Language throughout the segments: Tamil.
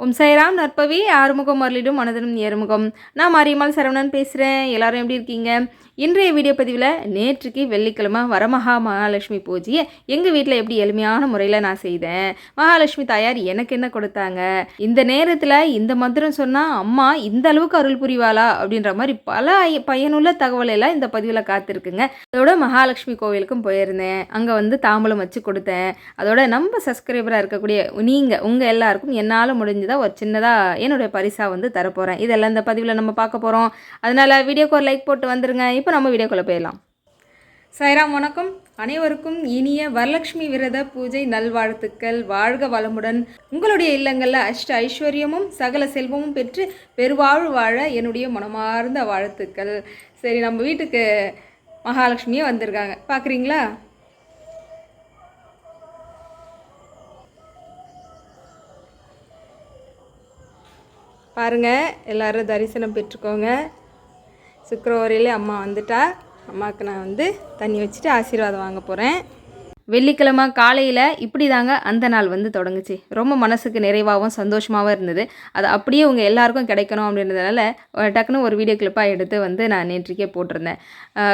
ஓம் சாய்ராம் நற்பவி ஆறுமுகம் அருளிடும் மனதனும் ஏறுமுகம் நான் மாரியம்மாள் சரவணன் பேசுகிறேன் எல்லாரும் எப்படி இருக்கீங்க? இன்றைய வீடியோ பதிவில் நேற்றுக்கு வெள்ளிக்கிழமை வரமகா மகாலட்சுமி பூஜையை எங்கள் வீட்டில் எப்படி எளிமையான முறையில் நான் செய்தேன்? மகாலட்சுமி தாயார் எனக்கு என்ன கொடுத்தாங்க? இந்த நேரத்தில் இந்த மந்திரம் சொன்னால் அம்மா இந்த அளவுக்கு அருள் புரிவாளா? அப்படின்ற மாதிரி பல பயனுள்ள தகவலெல்லாம் இந்த பதிவில் காத்திருக்குங்க. அதோட மகாலட்சுமி கோவிலுக்கும் போயிருந்தேன். அங்கே வந்து தாம்பலம் வச்சு கொடுத்தேன். அதோட நம்ம சப்ஸ்கிரைபராக இருக்கக்கூடிய நீங்கள் உங்கள் எல்லாருக்கும் என்னால் முடிஞ்சதாக ஒரு சின்னதாக என்னுடைய பரிசாக வந்து தரப்போகிறேன் இதெல்லாம் இந்த பதிவில் நம்ம பார்க்க போகிறோம் அதனால் வீடியோக்கு ஒரு லைக் போட்டு வந்துருங்க. இப்போ நம்ம வீடியோக்குள்ளே போயிடலாம். சாய்ராம் வணக்கம். அனைவருக்கும் இனிய வரலட்சுமி விரத பூஜை நல்வாழ்த்துக்கள். வாழ்க வளமுடன். உங்களுடைய இல்லங்களில் அஷ்ட ஐஸ்வர்யமும் சகல செல்வமும் பெற்று பெருவாழ்வு வாழ என்னுடைய மனமார்ந்த வாழ்த்துக்கள். சரி நம்ம வீட்டுக்கு மகாலட்சுமியே வந்திருக்காங்க. பார்க்குறீங்களா பாருங்க எல்லாரும் தரிசனம் பெற்றுக்கோங்க. சுக்கரவரையிலே அம்மா வந்துட்டா. அம்மாவுக்கு நான் வந்து தண்ணி வச்சுட்டு ஆசீர்வாதம் வாங்க போகிறேன் வெள்ளிக்கிழமை காலையில் இப்படி தாங்க அந்த நாள் வந்து தொடங்குச்சு. ரொம்ப மனசுக்கு நிறைவாகவும் சந்தோஷமாகவும் இருந்தது. அது அப்படியே உங்கள் எல்லாருக்கும் கிடைக்கணும் அப்படின்றதுனால டக்குன்னு ஒரு வீடியோ கிளிப்பாக எடுத்து வந்து நான் நேற்றுக்கே போட்டிருந்தேன்.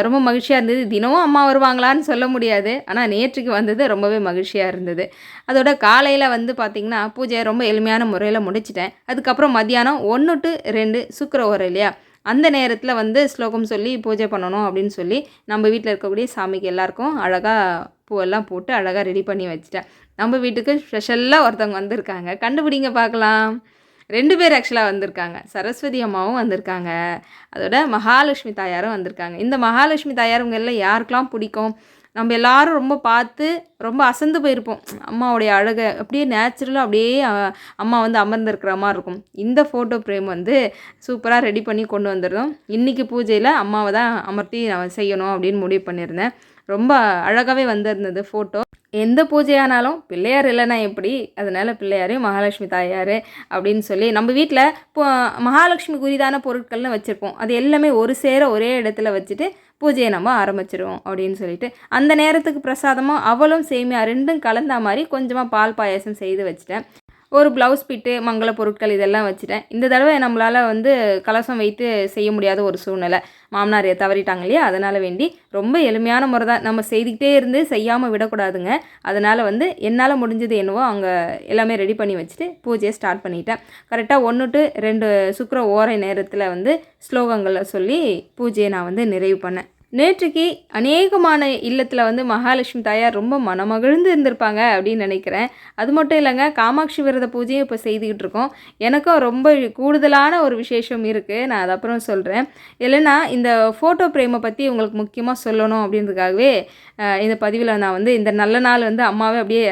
ரொம்ப மகிழ்ச்சியாக இருந்தது. தினமும் அம்மா வருவாங்களான்னு சொல்ல முடியாது. ஆனால் நேற்றுக்கு வந்தது ரொம்பவே மகிழ்ச்சியாக இருந்தது. அதோட காலையில் வந்து பார்த்திங்கன்னா பூஜையை ரொம்ப எளிமையான முறையில் முடிச்சிட்டேன். அதுக்கப்புறம் மத்தியானம் ஒன்று டு ரெண்டு சுக்கர வரும் இல்லையா அந்த நேரத்தில் வந்து ஸ்லோகம் சொல்லி பூஜை பண்ணணும் அப்படின்னு சொல்லி நம்ம வீட்டில் இருக்கக்கூடிய சாமிக்கு எல்லாருக்கும் அழகாக பூவெல்லாம் போட்டு அழகாக ரெடி பண்ணி வச்சுட்டேன். நம்ம வீட்டுக்கு ஸ்பெஷலாக ஒருத்தவங்க வந்திருக்காங்க. கண்டுபிடிங்க பார்க்கலாம். ரெண்டு பேர் ஆக்சுவலாக வந்திருக்காங்க. சரஸ்வதி அம்மாவும் வந்திருக்காங்க. அதோட மகாலட்சுமி தாயாரும் வந்திருக்காங்க. இந்த மகாலட்சுமி தாயார் உங்க எல்லாம் யாருக்கெல்லாம் பிடிக்கும்? நம்ம எல்லாரும் ரொம்ப பார்த்து ரொம்ப அசந்து போயிருப்போம். அம்மாவுடைய அழகை அப்படியே நேச்சுரலாக அப்படியே அம்மா வந்து அமர்ந்திருக்கிற மாதிரி இருக்கும். இந்த ஃபோட்டோ ஃப்ரேம் வந்து சூப்பராக ரெடி பண்ணி கொண்டு வந்துருந்தோம். இன்றைக்கி பூஜையில் அம்மாவை தான் அமர்த்தி நான் செய்யணும் அப்படின்னு முடிவு பண்ணியிருந்தேன். ரொம்ப அழகாகவே வந்திருந்தது ஃபோட்டோ எந்த பூஜையானாலும் பிள்ளையார் இல்லைன்னா எப்படி? அதனால பிள்ளையாரையும் மகாலட்சுமி தாயார் அப்படின்னு சொல்லி நம்ம வீட்டில் இப்போ மகாலட்சுமி குறிதான பொருட்கள்னு வச்சுருப்போம். அது எல்லாமே ஒரு சேர ஒரே இடத்துல வச்சுட்டு பூஜையை நம்ம ஆரம்பிச்சிருவோம் அப்படின்னு சொல்லிட்டு அந்த நேரத்துக்கு பிரசாதமும் அவளும் சேமியா ரெண்டும் கலந்த மாதிரி கொஞ்சமாக பால் பாயாசம் செய்து வச்சுட்டேன். ஒரு ப்ளவுஸ் பிட்டு மங்கள பொருட்கள் இதெல்லாம் வச்சுட்டேன். இந்த தடவை நம்மளால் வந்து கலசம் வைத்து செய்ய முடியாத ஒரு சூழ்நிலை. மாமனார் தவறிட்டாங்க இல்லையா? அதனால் வேண்டி ரொம்ப எளிமையான முறை தான் நம்ம செய்துக்கிட்டே இருந்து செய்யாமல் விடக்கூடாதுங்க. அதனால் வந்து என்னால் முடிஞ்சது என்னவோ அங்கே எல்லாமே ரெடி பண்ணி வச்சுட்டு பூஜையை ஸ்டார்ட் பண்ணிட்டேன். கரெக்டாக ஒன்று டு ரெண்டு சுக்கிர ஓரை நேரத்தில் வந்து ஸ்லோகங்களை சொல்லி பூஜையை நான் வந்து நிறைவு பண்ணேன். நேற்றுக்கு அநேகமான இல்லத்தில் வந்து மகாலட்சுமி தாயார் ரொம்ப மனமகிழ்ந்து இருந்திருப்பாங்க அப்படின்னு நினைக்கிறேன். அது மட்டும் இல்லைங்க காமாட்சி விரத பூஜையும் இப்போ செய்துக்கிட்டு இருக்கோம். எனக்கும் ரொம்ப கூடுதலான ஒரு விசேஷம் இருக்குது நான் அது அப்புறம் சொல்கிறேன் இல்லைன்னா இந்த ஃபோட்டோ பிரேமை பற்றி உங்களுக்கு முக்கியமாக சொல்லணும் அப்படின்றதுக்காகவே இந்த பதிவில் நான் வந்து இந்த நல்ல நாள் வந்து அம்மாவே அப்படியே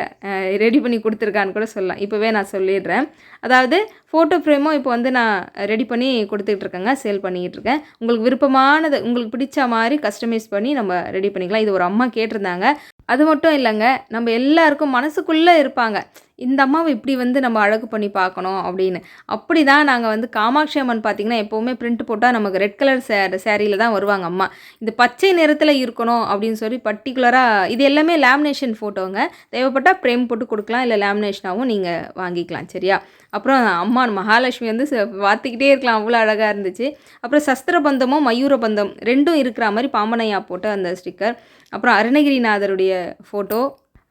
ரெடி பண்ணி கொடுத்துருக்கான்னு கூட சொல்லலாம். இப்போவே நான் சொல்லிடுறேன். அதாவது ஃபோட்டோ ஃப்ரேமும் இப்போ வந்து நான் ரெடி பண்ணி கொடுத்துட்ருக்கேங்க சேல் பண்ணிக்கிட்டு இருக்கேன் உங்களுக்கு விருப்பமானது உங்களுக்கு பிடிச்ச மாதிரி கஸ்டமைஸ் பண்ணி நம்ம ரெடி பண்ணிக்கலாம். இது ஒரு அம்மா கேட்டிருந்தாங்க. அது மட்டும் இல்லைங்க நம்ம எல்லாருக்கும் மனசுக்குள்ளே இருப்பாங்க. இந்த அம்மாவை இப்படி வந்து நம்ம அழகு பண்ணி பார்க்கணும் அப்படின்னு. அப்படி தான் நாங்கள் வந்து காமாட்சி அம்மன் பார்த்திங்கன்னா எப்போவுமே பிரிண்ட் போட்டால் நமக்கு ரெட் கலர் சே சேரீயில் தான் வருவாங்க அம்மா. இந்த பச்சை நிறத்தில் இருக்கணும் அப்படின்னு சொல்லி பர்டிகுலராக இது எல்லாமே லேமினேஷன் ஃபோட்டோங்க தேவைப்பட்டால் ஃப்ரேம் போட்டு கொடுக்கலாம் இல்லை லேமினேஷனாகவும் நீங்கள் வாங்கிக்கலாம் சரியா? அப்புறம் அம்மா மகாலட்சுமி வந்து ச- பார்த்துக்கிட்டே இருக்கலாம் அவ்வளோ அழகாக இருந்துச்சு. அப்புறம் சஸ்திர பந்தமும் மயூர பந்தம் ரெண்டும் இருக்கிற மாதிரி பாம்பனையா போட்ட அந்த ஸ்டிக்கர் அப்புறம் அருணகிரிநாதருடைய ஃபோட்டோ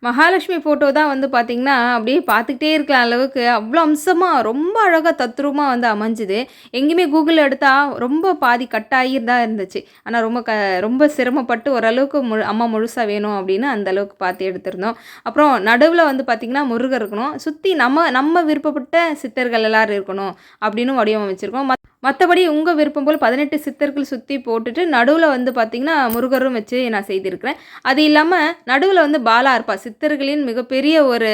மகாலட்சுமி ஃபோட்டோ தான் வந்து பார்த்திங்கன்னா அப்படியே பார்த்துக்கிட்டே இருக்கலாம் அளவுக்கு. அவ்வளோ அம்சமாக ரொம்ப அழகாக தத்ரூபமாக வந்து அமைஞ்சுது. எங்கேயுமே கூகுளில் எடுத்தால் ரொம்ப பாதி கட்டாகி தான் இருந்துச்சு. ஆனால் ரொம்ப க ரொம்ப சிரமப்பட்டு ஓரளவுக்கு மு அம்மா முழுசாக வேணும் அப்படின்னு அந்த அளவுக்கு பார்த்து எடுத்திருந்தோம். அப்புறம் நடுவில் வந்து பார்த்திங்கன்னா முருகர் இருக்கணும். சுற்றி நம்ம நம்ம விருப்பப்பட்ட சித்தர்கள் எல்லோரும் இருக்கணும் அப்படின்னு வடிவமைச்சிருக்கோம். மற்றபடி உங்கள் விருப்பம் போல் பதினெட்டு சித்தர்கள் சுற்றி போட்டுட்டு நடுவில் வந்து பார்த்திங்கன்னா முருகரும் வச்சு நான் செய்திருக்கிறேன். அது இல்லாமல் நடுவில் வந்து பாலா இருப்பா. சித்தர்களின் மிகப்பெரிய ஒரு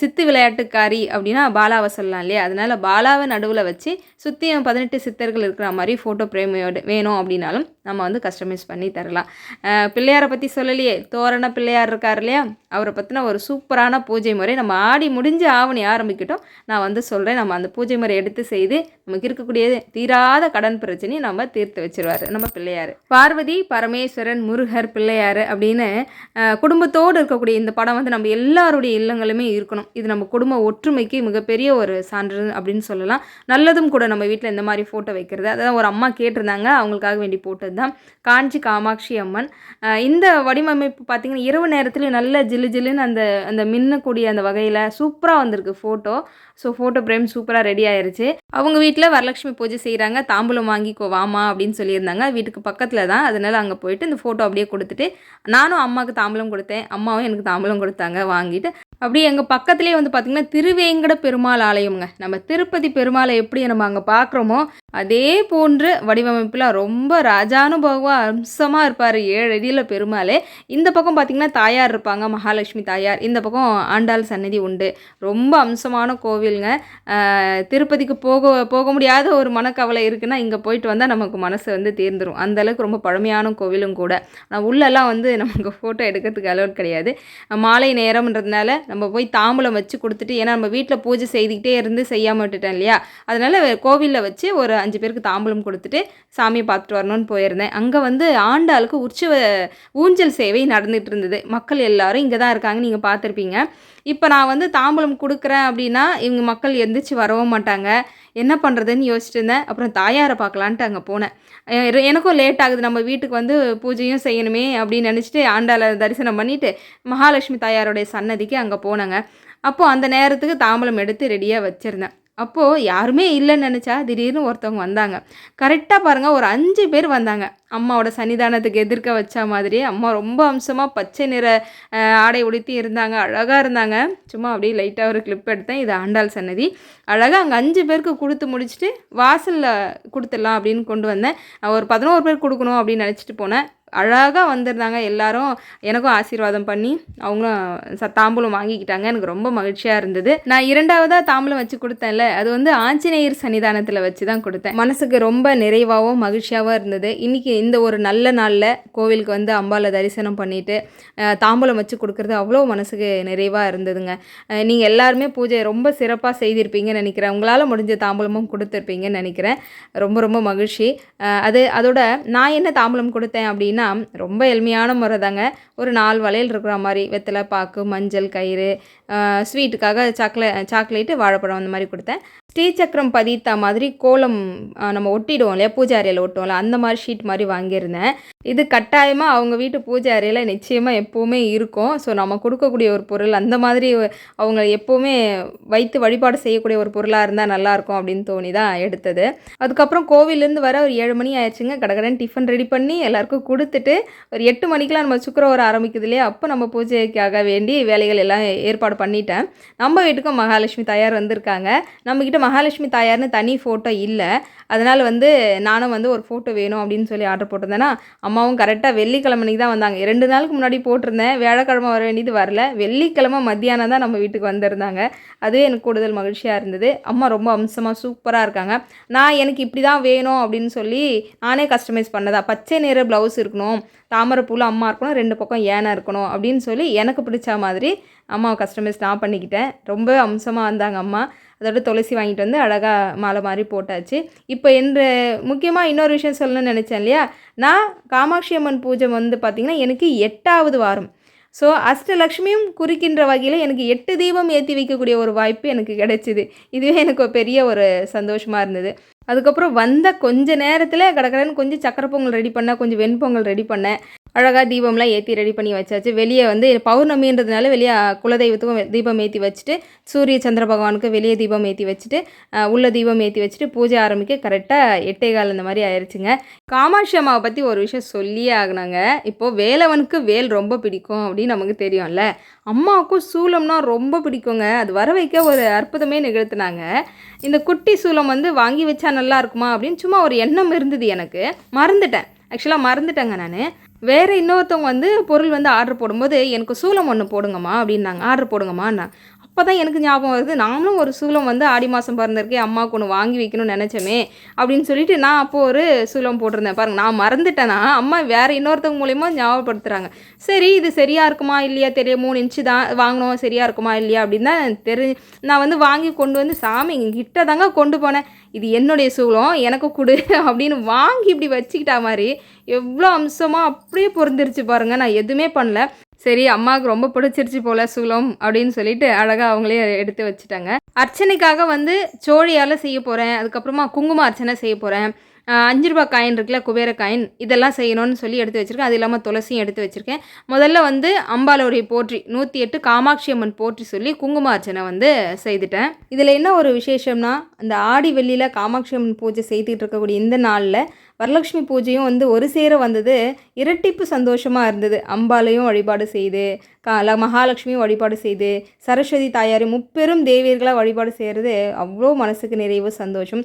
சித்து விளையாட்டுக்காரி அப்படின்னா பாலாவை சொல்லலாம் இல்லையா? அதனால பாலாவை நடுவில் வச்சு சுற்றியும் பதினெட்டு சித்தர்கள் இருக்கிற மாதிரி ஃபோட்டோ பிரேம் வேணும் அப்படின்னாலும் நம்ம வந்து கஸ்டமைஸ் பண்ணி தரலாம். பிள்ளையாரை பற்றி சொல்லலையே. தோரண பிள்ளையார் இருக்கார் இல்லையா? அவரை பற்றின ஒரு சூப்பரான பூஜை முறை. நம்ம ஆடி முடிஞ்சு ஆவணி ஆரம்பிக்கட்டும். நான் வந்து சொல்கிறேன் நம்ம அந்த பூஜை முறை எடுத்து செய்து நமக்கு இருக்கக்கூடிய தீராத கடன் பிரச்சனையை நம்ம தீர்த்து வச்சிருவார். நம்ம பிள்ளையார். பார்வதி பரமேஸ்வரன் முருகர் பிள்ளையார் அப்படின்னு குடும்பத்தோடு இருக்கக்கூடிய இந்த படம் வந்து நம்ம எல்லாருடைய இல்லங்களுமே இருக்கணும். இது நம்ம குடும்ப ஒற்றுமைக்கு மிகப்பெரிய ஒரு சான்று அப்படின்னு சொல்லலாம். நல்லதும் கூட நம்ம வீட்டில் இந்த மாதிரி ஃபோட்டோ வைக்கிறது. அதான் ஒரு அம்மா கேட்டிருந்தாங்க. அவங்களுக்காக வேண்டி போட்டது தான் காஞ்சி காமாட்சி அம்மன். இந்த வடிவமைப்பு பார்த்திங்கன்னா இரவு நேரத்துலையும் நல்ல ஜிலு ஜிலுன்னு அந்த அந்த மின்னக்கூடிய அந்த வகையில் சூப்பராக வந்திருக்கு ஃபோட்டோ ஸோ ஃபோட்டோ ஃப்ரேம் சூப்பராக ரெடி ஆயிருச்சு. அவங்க வீட்டில் வரலட்சுமி பூஜை செய்கிறாங்க தாம்பூலம் வாங்கிக்கோ வாமா அப்படின்னு சொல்லியிருந்தாங்க. வீட்டுக்கு பக்கத்தில் தான். அதனால் அங்கே போயிட்டு இந்த ஃபோட்டோ அப்படியே கொடுத்துட்டு நானும் அம்மாவுக்கு தாம்பூலம் கொடுத்தேன். அம்மாவும் எனக்கு தாம்பூலம் கொடுத்தாங்க வாங்கிட்டு. அப்படியே எங்கள் பக்கத்துலேயே வந்து பார்த்திங்கன்னா திருவேங்கட பெருமாள் ஆலயம்ங்க. நம்ம திருப்பதி பெருமாளை எப்படி நம்ம அங்கே பார்க்குறோமோ அதே போன்று வடிவமைப்பில் ரொம்ப ராஜானுபவா அம்சமாக இருப்பார் ஏழு அடியில் பெருமாளே. இந்த பக்கம் பார்த்திங்கன்னா தாயார் இருப்பாங்க மகாலட்சுமி தாயார். இந்த பக்கம் ஆண்டாள் சன்னதி உண்டு. ரொம்ப அம்சமான கோவில். கோவிலுங்க. திருப்பதிக்கு போக போக முடியாத ஒரு மனக்கவலை இருக்குன்னா இங்கே போயிட்டு வந்தால் நமக்கு மனசு வந்து தேர்ந்துடும் அந்தளவுக்கு ரொம்ப பழமையான கோவிலும் கூட. ஆனால் உள்ளெல்லாம் வந்து நமக்கு ஃபோட்டோ எடுக்கிறதுக்கு அலோட் கிடையாது. மாலை நேரம்ன்றதுனால நம்ம போய் தாம்பூலம் வச்சு கொடுத்துட்டு ஏன்னா நம்ம வீட்டில் பூஜை செய்துக்கிட்டே இருந்து செய்யாமல் விட்டுட்டேன் இல்லையா? அதனால் கோவிலில் வச்சு ஒரு அஞ்சு பேருக்கு தாம்பூலம் கொடுத்துட்டு சாமியை பார்த்துட்டு வரணும்னு போயிருந்தேன். அங்கே வந்து ஆண்டாளுக்கு உற்சவ ஊஞ்சல் சேவை நடந்துகிட்டு இருந்தது. மக்கள் எல்லாரும் இங்கே தான் இருக்காங்க. நீங்கள் பார்த்துருப்பீங்க. இப்போ நான் வந்து தாம்பூலம் கொடுக்குறேன் அப்படின்னா இவங்க மக்கள் எந்திரிச்சு வரவும் மாட்டாங்க. என்ன பண்ணுறதுன்னு யோசிச்சுட்டு இருந்தேன். அப்புறம் தாயாரை பார்க்கலான்ட்டு அங்கே போனேன். எனக்கும் லேட் ஆகுது. நம்ம வீட்டுக்கு வந்து பூஜையும் செய்யணுமே அப்படின்னு நினச்சிட்டு ஆண்டாளை தரிசனம் பண்ணிவிட்டு மகாலட்சுமி தாயாருடைய சன்னதிக்கு அங்கே போனேங்க. அப்போது அந்த நேரத்துக்கு தாம்பூலம் எடுத்து ரெடியாக வச்சுருந்தேன். அப்போது யாருமே இல்லைன்னு நினச்சா திடீர்னு ஒருத்தவங்க வந்தாங்க. கரெக்டாக பாருங்கள் ஒரு அஞ்சு பேர் வந்தாங்க. அம்மாவோட சன்னிதானத்துக்கு எதிர்க்க வச்ச மாதிரி அம்மா ரொம்ப அம்சமாக பச்சை நிற ஆடை உடுத்தி இருந்தாங்க. அழகாக இருந்தாங்க. சும்மா அப்படியே லைட்டாக ஒரு கிளிப் எடுத்தேன். இது ஆண்டாள் சன்னதி. அழகாக அங்கே அஞ்சு பேருக்கு கொடுத்து முடிச்சுட்டு வாசலில் கொடுத்துடலாம் அப்படின்னு கொண்டு வந்தேன். ஒரு பதினோரு பேர் கொடுக்கணும் அப்படின்னு நினச்சிட்டு போனேன். அழகாக வந்திருந்தாங்க எல்லாரும். எனக்கும் ஆசீர்வாதம் பண்ணி அவங்களும் ச தாம்பூலம் வாங்கிக்கிட்டாங்க. எனக்கு ரொம்ப மகிழ்ச்சியாக இருந்தது. நான் இரண்டாவதாக தாம்பூலம் வச்சு கொடுத்தேன்ல. அது வந்து ஆஞ்சநேயர் சன்னிதானத்தில் வச்சு தான் கொடுத்தேன். மனசுக்கு ரொம்ப நிறைவாகவும் மகிழ்ச்சியாகவும் இருந்தது. இன்றைக்கி இந்த ஒரு நல்ல நாளில் கோவிலுக்கு வந்து அம்பாவை தரிசனம் பண்ணிட்டு தாம்பூலம் வச்சு கொடுக்குறது அவ்வளோ மனசுக்கு நிறைவாக இருந்ததுங்க. நீங்கள் எல்லாருமே பூஜை ரொம்ப சிறப்பாக செய்திருப்பீங்கன்னு நினைக்கிறேன். உங்களால் முடிஞ்ச தாம்பூலமும் கொடுத்துருப்பீங்கன்னு நினைக்கிறேன். ரொம்ப ரொம்ப மகிழ்ச்சி. அது அதோட நான் என்ன தாம்பூலம் கொடுத்தேன் அப்படின்னா ரொம்ப எளிமையான முறை தாங்க ஒரு நாலு வளையல் இருக்கிற மாதிரி வெத்தலை பாக்கு மஞ்சள் கயிறு ஸ்வீட்டுக்காக சாக்லே சாக்லேட்டு வாழைப்பழம் அந்த மாதிரி கொடுத்தேன். ஸ்ரீசக்கரம் பதித்த மாதிரி கோலம் நம்ம ஒட்டிடுவோம் இல்லையா? பூஜை அறையில் ஒட்டுவோம்ல அந்த மாதிரி ஷீட் மாதிரி வாங்கியிருந்தேன். இது கட்டாயமாக அவங்க வீட்டு பூஜை அறையில் நிச்சயமாக எப்போவுமே இருக்கும். ஸோ நம்ம கொடுக்கக்கூடிய ஒரு பொருள் அந்த மாதிரி அவங்க எப்போவுமே வைத்து வழிபாடு செய்யக்கூடிய ஒரு பொருளாக இருந்தால் நல்லாயிருக்கும் அப்படின்னு தோணி தான் எடுத்தது. அதுக்கப்புறம் கோவிலேருந்து வர ஒரு ஏழு மணி ஆயிடுச்சுங்க. கடகடன் டிஃபன் ரெடி பண்ணி எல்லாருக்கும் கொடுத்துட்டு ஒரு எட்டு மணிக்கெலாம் நம்ம சுக்கரவாரம் ஆரம்பிக்குது இல்லையா? அப்போ நம்ம பூஜைக்காக வேண்டி வேலைகள் எல்லாம் ஏற்பாடு பண்ணிட்டேன். நம்ம வீட்டுக்கும் மகாலட்சுமி தயார் வந்திருக்காங்க. நம்மக்கிட்ட மகாலட்சுமி தாயார்னு தனி ஃபோட்டோ இல்லை. அதனால் வந்து நானும் வந்து ஒரு ஃபோட்டோ வேணும் அப்படின்னு சொல்லி ஆர்டர் போட்டிருந்தேன்னா அம்மாவும் கரெக்டாக வெள்ளிக்கிழமைக்கு தான் வந்தாங்க. ரெண்டு நாளுக்கு முன்னாடி போட்டிருந்தேன். வியாழக்கிழமை வர வேண்டியது வரல. வெள்ளிக்கிழமை மத்தியானம் தான் நம்ம வீட்டுக்கு வந்திருந்தாங்க. அதுவே எனக்கு கூடுதல் மகிழ்ச்சியாக இருந்தது. அம்மா ரொம்ப அம்சமாக சூப்பராக இருக்காங்க. நான் எனக்கு இப்படி தான் வேணும் அப்படின்னு சொல்லி நானே கஸ்டமைஸ் பண்ணதா? பச்சை நிற ப்ளவுஸ் இருக்கணும் தாமரைப்பூவில் அம்மா இருக்கணும் ரெண்டு பக்கம் ஏனை இருக்கணும் அப்படின்னு சொல்லி எனக்கு பிடிச்ச மாதிரி அம்மாவை கஸ்டமைஸ் நான் பண்ணிக்கிட்டேன். ரொம்ப அம்சமாக வந்தாங்க அம்மா. அதோட துளசி வாங்கிட்டு வந்து அழகாக மாலை மாதிரி போட்டாச்சு. இப்போ என்று முக்கியமாக இன்னொரு விஷயம் சொல்லணும்னு நினச்சேன் இல்லையா? நான் காமாட்சி அம்மன் பூஜை வந்து பார்த்திங்கன்னா எனக்கு எட்டாவது வாரம். ஸோ அஷ்டலக்ஷ்மியும் குறிக்கின்ற வகையில் எனக்கு எட்டு தீபம் ஏற்றி வைக்கக்கூடிய ஒரு வாய்ப்பு எனக்கு கிடைச்சிது. இதுவே எனக்கு ஒரு பெரிய ஒரு சந்தோஷமாக இருந்தது. அதுக்கப்புறம் வந்த கொஞ்ச நேரத்தில் கடற்கரைன்னு கொஞ்சம் சக்கரை பொங்கல் ரெடி பண்ணேன் கொஞ்சம் வெண்பொங்கல் ரெடி பண்ணேன். அழகாக தீபம்லாம் ஏற்றி ரெடி பண்ணி வச்சாச்சு. வெளியே வந்து பௌர்ணமின்றதுனால வெளியே குலதெய்வத்துக்கும் தீபம் ஏற்றி வச்சுட்டு சூரிய சந்திர பகவானுக்கு வெளியே தீபம் ஏற்றி வச்சுட்டு உள்ள தீபம் ஏற்றி வச்சுட்டு பூஜை ஆரம்பிக்க கரெக்டாக எட்டே கால் இந்த மாதிரி ஆயிடுச்சுங்க காமாட்சி அம்மாவை பற்றி ஒரு விஷயம் சொல்லியே ஆகுனாங்க. இப்போது வேலவனுக்கு வேல் ரொம்ப பிடிக்கும் அப்படின்னு நமக்கு தெரியும்ல. அம்மாவுக்கும் சூலம்னா ரொம்ப பிடிக்குங்க. அது வர வைக்க ஒரு அற்புதமே நிகழ்த்தினாங்க. இந்த குட்டி சூலம் வந்து வாங்கி வச்சா நல்லா இருக்குமா அப்படின்னு சும்மா ஒரு எண்ணம் இருந்தது எனக்கு. மறந்துட்டேன். ஆக்சுவலாக மறந்துட்டேங்க நான். வேறு இன்னொருத்தவங்க வந்து பொருள் வந்து ஆர்டர் போடும்போது எனக்கு சூலம் ஒன்று போடுங்கம்மா அப்படின்னாங்க. ஆர்டர் போடுங்கம்மா அப்போ தான் எனக்கு ஞாபகம் வருது. நானும் ஒரு சூலம் வந்து ஆடி மாதம் பிறந்திருக்கே அம்மாவுக்கு ஒன்று வாங்கி வைக்கணும்னு நினச்சோமே அப்படின்னு சொல்லிட்டு நான் அப்போது ஒரு சூலம் போட்டிருந்தேன். பாருங்க நான் மறந்துட்டேன்னா அம்மா வேறு இன்னொருத்தவங்க மூலயமா ஞாபகப்படுத்துகிறாங்க சரி இது சரியாக இருக்குமா இல்லையா? தெரியும்? மூணு இன்ச்சு தான் வாங்கணும் சரியாக இருக்குமா இல்லையா? அப்படின்னு தான் தெரி நான் வந்து வாங்கி கொண்டு வந்து சாமி கிட்ட தாங்க கொண்டு போனேன். இது என்னுடைய சூலம் எனக்கு கொடு அப்படின்னு வாங்கி இப்படி வச்சுக்கிட்டா மாதிரி எவ்வளோ அம்சமாக அப்படியே பொருந்துருச்சு பாருங்கள் நான் எதுவுமே பண்ணல. சரி அம்மாவுக்கு ரொம்ப பிடிச்சிருச்சு போல சூலம் அப்படின்னு சொல்லிட்டு அழகாக அவங்களே எடுத்து வச்சுட்டாங்க. அர்ச்சனைக்காக வந்து சோழியால் செய்ய போகிறேன் அதுக்கப்புறமா குங்கும அர்ச்சனை செய்ய போகிறேன் அஞ்சு ரூபாய் காயின் இருக்குல்ல குபேர காயின் இதெல்லாம் செய்யணும்னு சொல்லி எடுத்து வச்சுருக்கேன். அது இல்லாமல் துளசியும் எடுத்து வச்சுருக்கேன். முதல்ல வந்து அம்பாலோடைய போற்றி நூற்றி எட்டு காமாட்சி அம்மன் போற்றி சொல்லி குங்கும அர்ச்சனை வந்து செய்துட்டேன். இதில் என்ன ஒரு விசேஷம்னா அந்த ஆடி வெள்ளியில் காமாட்சி அம்மன் பூஜை செய்துட்டு இருக்கக்கூடிய இந்த நாளில் வரலட்சுமி பூஜையும் வந்து ஒரு சேர வந்தது. இரட்டிப்பு சந்தோஷமாக இருந்தது. அம்பாலையும் வழிபாடு செய்து கால மகாலட்சுமி வழிபாடு செய்து சரஸ்வதி தாயார் முப்பெரும் தேவியர்களாக வழிபாடு செய்கிறது அவ்வளோ மனசுக்கு நிறைவு சந்தோஷம்.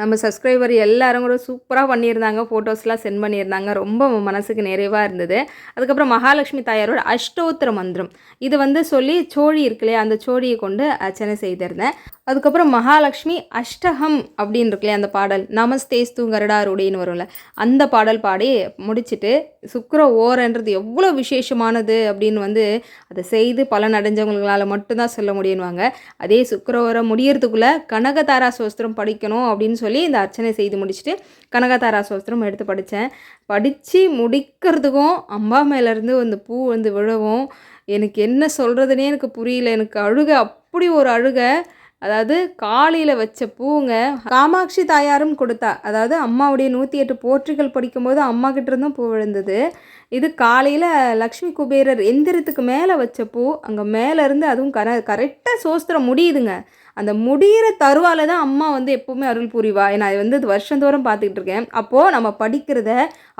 நம்ம சப்ஸ்கிரைபர் எல்லாரும் கூட சூப்பராக பண்ணியிருந்தாங்க ஃபோட்டோஸ்லாம் சென்ட் பண்ணியிருந்தாங்க. ரொம்ப மனசுக்கு நிறைவாக இருந்தது. அதுக்கப்புறம் மகாலட்சுமி தாயாரோட அஷ்டோத்திர மந்திரம். இது வந்து சொல்லி சோழி இருக்கு இல்லையா அந்த சோழியை கொண்டு அர்ச்சனை செய்திருந்தேன். அதுக்கப்புறம் மகாலட்சுமி அஷ்டகம் அப்படின்னு இருக்குல்லையா அந்த பாடல் நமஸ்தேஸ்து கருடாருடைன்னு வரும்ல அந்த பாடல் பாடி முடிச்சுட்டு சுக்கர ஓரன்றது எவ்வளோ விசேஷமானது அப்படின்னு வந்து அதை செய்து பலன் அடைஞ்சவங்களால் மட்டும்தான் சொல்ல முடியும்வாங்க அதே சுக்கர ஓரம் முடியறதுக்குள்ளே கனகதாரா சோஸ்திரம் படிக்கணும் அப்படின்னு சொல்லி இந்த அர்ச்சனை செய்து முடிச்சுட்டு கனகதாரா சோஸ்திரம் எடுத்து படித்தேன். படித்து முடிக்கிறதுக்கும் அம்பா மேலேருந்து அந்த பூ வந்து விழவும். எனக்கு என்ன சொல்கிறதுனே எனக்கு புரியல. எனக்கு அழுக அப்படி ஒரு அழுகை அதாவது காலையில் வச்ச பூங்க காமாட்சி தாயாரும் கொடுத்தா அதாவது அம்மாவுடைய நூற்றி எட்டு போற்றிகள் படிக்கும்போது அம்மா கிட்டேருந்தும் பூ விழுந்தது. இது காலையில் லக்ஷ்மி குபேரர் எந்திரத்துக்கு மேலே வச்ச பூ. அங்கே மேலேருந்து அதுவும் கர கரெக்டாக சோஸ்திரம் முடியுதுங்க. அந்த முடிகிற தருவால தான் அம்மா வந்து எப்போவுமே அருள் புரிவா. நான் அது வந்து வருஷந்தோறும் பார்த்துக்கிட்டு இருக்கேன். அப்போது நம்ம படிக்கிறத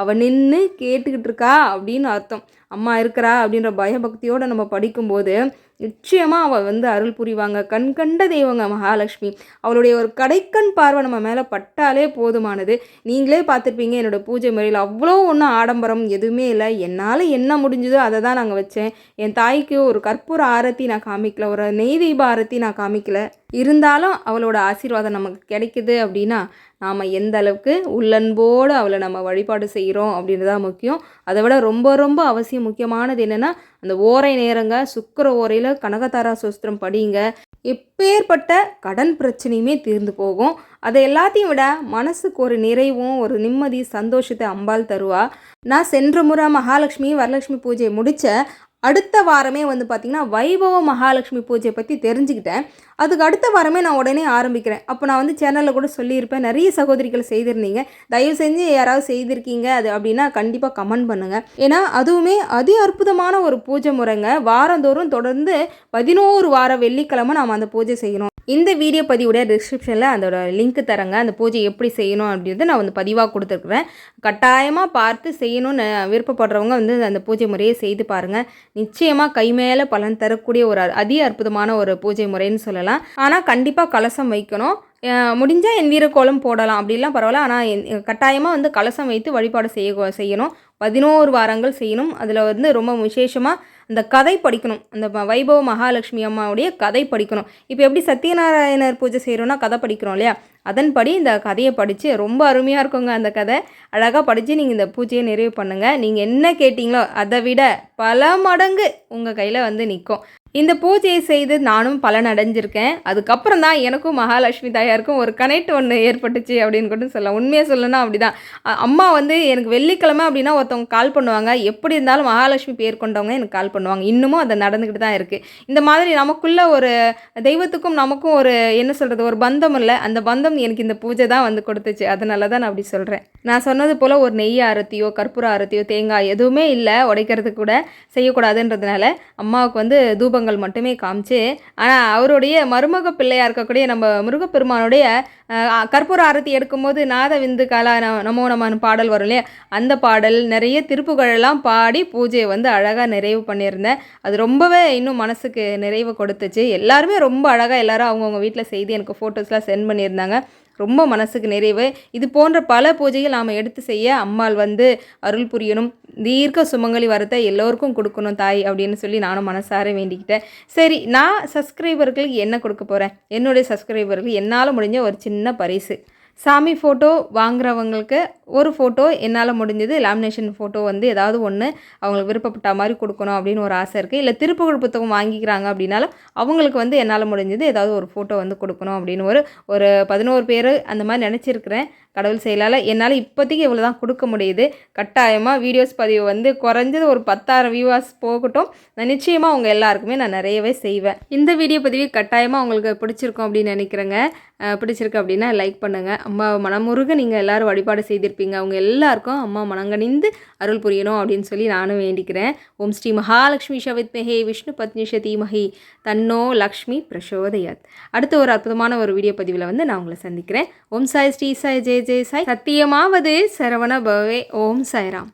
அவள் நின்று கேட்டுக்கிட்டு இருக்கா அப்படின்னு அர்த்தம். அம்மா இருக்கிறா அப்படின்ற பயபக்தியோடு நம்ம படிக்கும்போது நிச்சயமாக அவள் வந்து அருள் புரிவாங்க. கண் கண்ட தெய்வங்க மகாலட்சுமி. அவளுடைய ஒரு கடைக்கண் பார்வை நம்ம மேலே பட்டாலே போதுமானது. நீங்களே பார்த்துருப்பீங்க என்னோடய பூஜை முறையில் அவ்வளோ ஒன்றும் ஆடம்பரம் எதுவுமே இல்லை. என்னால் என்ன முடிஞ்சதோ அதை தான் நாங்கள் வச்சேன். என் தாய்க்கு ஒரு கற்பூர ஆரத்தி நான் காமிக்கல ஒரு நெய் தீப ஆரத்தி நான் காமிக்கல. இருந்தாலும் அவளோட ஆசீர்வாதம் நமக்கு கிடைக்குது அப்படின்னா நாம் எந்த அளவுக்கு உள்ளன்போடு அவளை நம்ம வழிபாடு செய்கிறோம் அப்படின்றது தான் முக்கியம். அதை விட ரொம்ப ரொம்ப அவசியம் முக்கியமானது என்னென்னா அந்த ஓரை நேரங்க சுக்கர ஓரையில் கனகதாரா சோஸ்திரம் படிங்க எப்பேற்பட்ட கடன் பிரச்சனையுமே தீர்ந்து போகும். அதை எல்லாத்தையும் விட மனசுக்கு ஒரு நிறைவும் ஒரு நிம்மதி சந்தோஷத்தை அம்பாள் தருவா. நான் சென்ற முறை மகாலட்சுமி வரலட்சுமி பூஜையை முடித்த அடுத்த வாரமே வந்து பார்த்திங்கன்னா வைபவ மகாலட்சுமி பூஜையை பற்றி தெரிஞ்சுக்கிட்டேன். அதுக்கு அடுத்த வாரமே நான் உடனே ஆரம்பிக்கிறேன். அப்போ நான் வந்து சேனலில் கூட சொல்லியிருப்பேன். நிறைய சகோதரிகள் செய்திருந்தீங்க. தயவு செஞ்சு யாராவது செய்திருக்கீங்க அது அப்படின்னா கண்டிப்பாக கமெண்ட் பண்ணுங்கள் ஏன்னா அதுவுமே அதி அற்புதமான ஒரு பூஜை முறைங்க. வாரந்தோறும் தொடர்ந்து பதினோரு வார வெள்ளிக்கிழமை நாம் அந்த பூஜை செய்யணும். இந்த வீடியோ பதிவுடைய டிஸ்கிரிப்ஷனில் அதோட லிங்க் தரங்க. அந்த பூஜை எப்படி செய்யணும் அப்படின்றது நான் வந்து பதிவாக கொடுத்துருக்குறேன். கட்டாயமாக பார்த்து செய்யணும்னு விருப்பப்படுறவங்க வந்து அந்த பூஜை முறையை செய்து பாருங்கள் நிச்சயமாக கை மேலே பலன் தரக்கூடிய ஒரு அதி அற்புதமான ஒரு பூஜை முறைன்னு சொல்லலாம். ஆனால் கண்டிப்பாக கலசம் வைக்கணும். முடிஞ்சால் என் வீரக்கோலம் போடலாம். அப்படிலாம் பரவாயில்ல. ஆனால் கட்டாயமாக வந்து கலசம் வைத்து வழிபாடு செய்ய செய்யணும். பதினோரு வாரங்கள் செய்யணும். அதில் வந்து ரொம்ப விசேஷமாக அந்த கதை படிக்கணும். அந்த வைபவ மகாலட்சுமி அம்மாவுடைய கதை படிக்கணும். இப்போ எப்படி சத்யநாராயணர் பூஜை செய்கிறோன்னா கதை படிக்கிறோம் இல்லையா? அதன்படி இந்த கதையை படித்து ரொம்ப அருமையாக இருக்குங்க அந்த கதை. அழகாக படித்து நீங்கள் இந்த பூஜையை நிறைவு பண்ணுங்கள் நீங்கள் என்ன கேட்டிங்களோ அதை விட பல மடங்கு உங்கள் கையில் வந்து நிற்கும் இந்த பூஜையை செய்து நானும் பலன் அடைஞ்சிருக்கேன் அதுக்கப்புறம் தான் எனக்கும் மகாலட்சுமி தாயாருக்கும் ஒரு கனெக்ட் ஒன்று ஏற்பட்டுச்சு அப்படின்னு கூட சொல்லலாம். உண்மையாக சொல்லணும் அப்படி தான் அம்மா வந்து எனக்கு வெள்ளிக்கிழமை அப்படின்னா ஒருத்தவங்க கால் பண்ணுவாங்க. எப்படி இருந்தாலும் மகாலட்சுமி பேர் கொண்டவங்க எனக்கு கால் பண்ணுவாங்க. இன்னமும் அது நடந்துக்கிட்டு தான் இருக்குது இந்த மாதிரி நமக்குள்ள ஒரு தெய்வத்துக்கும் நமக்கும் ஒரு என்ன சொல்கிறது ஒரு பந்தம் இல்லை. அந்த பந்தம் எனக்கு இந்த பூஜை தான் வந்து கொடுத்துச்சு. அதனால தான் நான் அப்படி சொல்கிறேன் நான் சொன்னது போல் ஒரு நெய் ஆரத்தியோ கற்பூர ஆரத்தியோ தேங்காய் எதுவுமே இல்லை. உடைக்கிறதுக்கு கூட செய்யக்கூடாதுன்றதுனால அம்மாவுக்கு வந்து தூபங்கள் ரூபங்கள் மட்டுமே காமிச்சு ஆனால் அவருடைய மருமக பிள்ளையாக இருக்கக்கூடிய நம்ம முருகப்பெருமானுடைய கற்பூர ஆரத்தி எடுக்கும்போது நாத விந்து கலா நமோ நமன் பாடல் வரும் இல்லையா? அந்த பாடல் நிறைய திருப்புகழெல்லாம் பாடி பூஜையை வந்து அழகாக நிறைவு பண்ணியிருந்தேன். அது ரொம்பவே இன்னும் மனசுக்கு நிறைவு கொடுத்துச்சு. எல்லாருமே ரொம்ப அழகாக எல்லாரும் அவங்கவுங்க வீட்டில் செய்து எனக்கு ஃபோட்டோஸ்லாம் சென்ட் பண்ணியிருந்தாங்க. ரொம்ப மனசுக்கு நிறைவு. இது போன்ற பல பூஜைகள் நாம் எடுத்து செய்ய அம்மாள் வந்து அருள் புரியணும். தீர்க்க சுமங்கலி வரத்தை எல்லோருக்கும் கொடுக்கணும் தாய் அப்படின்னு சொல்லி நானும் மனசார வேண்டிக்கிட்டேன். சரி நான் சப்ஸ்கிரைபர்களுக்கு என்ன கொடுக்க போகிறேன் என்னுடைய சப்ஸ்கிரைபர்களுக்கு என்னால் முடிஞ்ச ஒரு சின்ன பரிசு. சாமி ஃபோட்டோ வாங்குறவங்களுக்கு ஒரு ஃபோட்டோ என்னால் முடிஞ்சது லேமினேஷன் ஃபோட்டோ வந்து ஏதாவது ஒன்று அவங்களுக்கு விருப்பப்பட்ட மாதிரி கொடுக்கணும் அப்படின்னு ஒரு ஆசை இருக்குது இல்லை திருப்புகழ் புத்தகம் வாங்கிக்கிறாங்க அப்படின்னாலும் அவங்களுக்கு வந்து என்னால் முடிஞ்சது ஏதாவது ஒரு ஃபோட்டோ வந்து கொடுக்கணும் அப்படின்னு ஒரு ஒரு பதினோரு பேர் அந்த மாதிரி நினச்சிருக்கிறேன். கடவுள் செயலால் என்னால் இப்போதைக்கு இவ்வளோ தான் கொடுக்க முடியுது. கட்டாயமாக வீடியோஸ் பதிவு வந்து குறைஞ்சது ஒரு பத்தாயிரம் வியூவர்ஸ் போகட்டும். நான் நிச்சயமாக அவங்க எல்லாருக்குமே நான் நிறையவே செய்வேன். இந்த வீடியோ பதிவு கட்டாயமாக உங்களுக்கு பிடிச்சிருக்கும் அப்படின்னு நினைக்கிறேங்க. பிடிச்சிருக்கு அப்படின்னா லைக் பண்ணுங்கள் அம்மா மனமுருக நீங்கள் எல்லாரும் வழிபாடு செய்திருப்பீங்க. அவங்க எல்லாருக்கும் அம்மா மனங்கணிந்து அருள் புரியணும் அப்படின்னு சொல்லி நானும் வேண்டிக்கிறேன். ஓம் ஸ்ரீ மகாலட்சுமி சவித்மஹே விஷ்ணு பத்னிஷ தீமஹி தன்னோ லக்ஷ்மி பிரசோதயத். அடுத்த ஒரு அற்புதமான ஒரு வீடியோ பதிவில் வந்து நான் உங்களை சந்திக்கிறேன். ஓம் சாய் ஸ்ரீ சாய் ஜெய ஜெய் சாய். சத்தியமாவது சரவண பவே ஓம் சாய்ராம்.